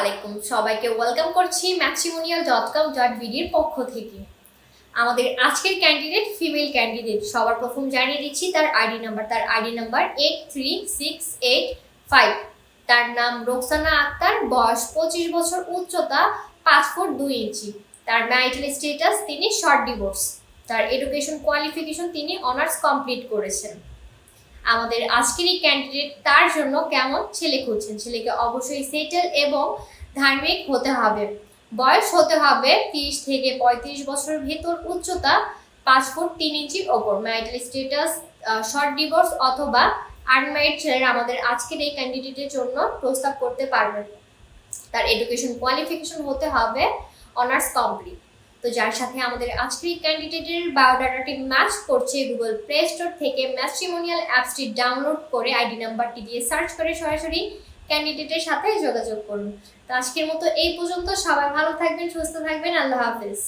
আলাইকুম। সবাইকে ওয়েলকাম করছি ম্যাট্রিমোনিয়াল ডট কম ডট বিডির পক্ষ থেকে। আমাদের আজকের ক্যান্ডিডেট ফিমেল ক্যান্ডিডেট সবার প্রথম জানিয়ে দিচ্ছি, তার আইডি নাম্বার তার ID number eight three six eight five তার নাম রোকসানা আক্তার, বয়স পঁচিশ বছর, উচ্চতা পাঁচ ফুট দুই ইঞ্চি। তার ম্যারিটাল স্টেটাস তিনি শর্ট ডিভোর্স তার এডুকেশন কোয়ালিফিকেশন তিনি অনার্স কমপ্লিট করেছেন। আমাদের আজকের এই ক্যান্ডিডেট তার জন্য কেমন ছেলে খুঁজছেন? ছেলেকে অবশ্যই সেটেল এবং ধার্মিক হতে হবে। বয়স হতে হবে তিরিশ থেকে পঁয়ত্রিশ বছর ভেতর উচ্চতা পাঁচ ফুট তিন ইঞ্চির ওপর। ম্যারিটাল স্টেটাস শর্ট ডিভোর্স অথবা আনম্যারিড ছেলেরা আমাদের আজকের এই ক্যান্ডিডেটের জন্য প্রস্তাব করতে পারবেন তার এডুকেশন কোয়ালিফিকেশন হতে হবে অনার্স কমপ্লিট তো যার সাথে আমাদের আজকের ক্যান্ডিডেটের বায়োডাটাটি ম্যাচ করছে গুগল প্লে স্টোর থেকে ম্যাট্রিমোনিয়াল অ্যাপসটি ডাউনলোড করে আইডি নাম্বারটি দিয়ে সার্চ করে সরাসরি ক্যান্ডিডেটের সাথে যোগাযোগ করুন। তো আজকের মতো এই পর্যন্ত। সবাই ভালো থাকবেন, সুস্থ থাকবেন। আল্লাহ হাফেজ।